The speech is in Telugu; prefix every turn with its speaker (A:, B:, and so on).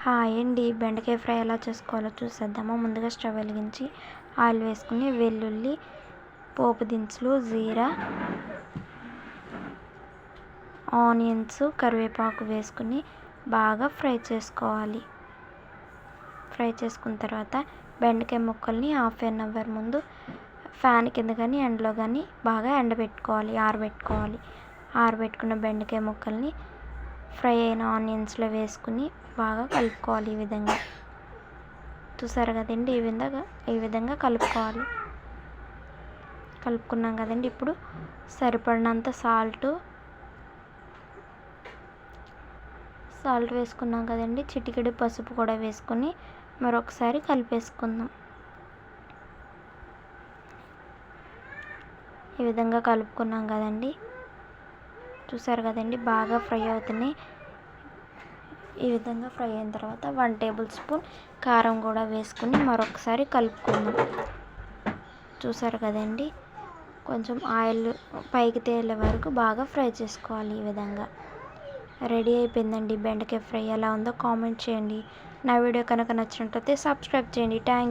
A: హాయ్ అండి. బెండకాయ ఫ్రై ఎలా చేసుకోవాలో చూసేద్దామా. ముందుగా స్టవ్ వెలిగించి ఆయిల్ వేసుకుని వెల్లుల్లి పోపు దినుసులు జీరా ఆనియన్స్ కరివేపాకు వేసుకుని బాగా ఫ్రై చేసుకోవాలి. ఫ్రై చేసుకున్న తర్వాత బెండకాయ ముక్కల్ని హాఫ్ అన్ అవర్ ముందు ఫ్యాన్ కింద కానీ ఎండలో కానీ బాగా ఎండబెట్టుకోవాలి ఆరబెట్టుకోవాలి. ఆరబెట్టుకున్న బెండకాయ ముక్కల్ని ఫ్రై అయిన ఆనియన్స్లో వేసుకుని బాగా కలుపుకోవాలి ఈ విధంగా. చూసారు కదండి ఈ విధంగా ఈ విధంగా కలుపుకోవాలి. కలుపుకున్నాం కదండి ఇప్పుడు సరిపడినంత సాల్ట్ సాల్ట్ వేసుకున్నాం కదండి చిటికెడు పసుపు కూడా వేసుకొని మరొకసారి కలిపేసుకుందాం. ఈ విధంగా కలుపుకున్నాం కదండి. చూసారు కదండి బాగా ఫ్రై అవుతున్నాయి. ఈ విధంగా ఫ్రై అయిన తర్వాత వన్ టేబుల్ స్పూన్ కారం కూడా వేసుకుని మరొకసారి కలుపుకుందాం. చూసారు కదండి కొంచెం ఆయిల్ పైకి తేలే వరకు బాగా ఫ్రై చేసుకోవాలి ఈ విధంగా. రెడీ అయిపోయిందండి బెండకాయ ఫ్రై ఎలా ఉందో కామెంట్ చేయండి. నా వీడియో కనుక నచ్చినట్లయితే సబ్స్క్రైబ్ చేయండి. థ్యాంక్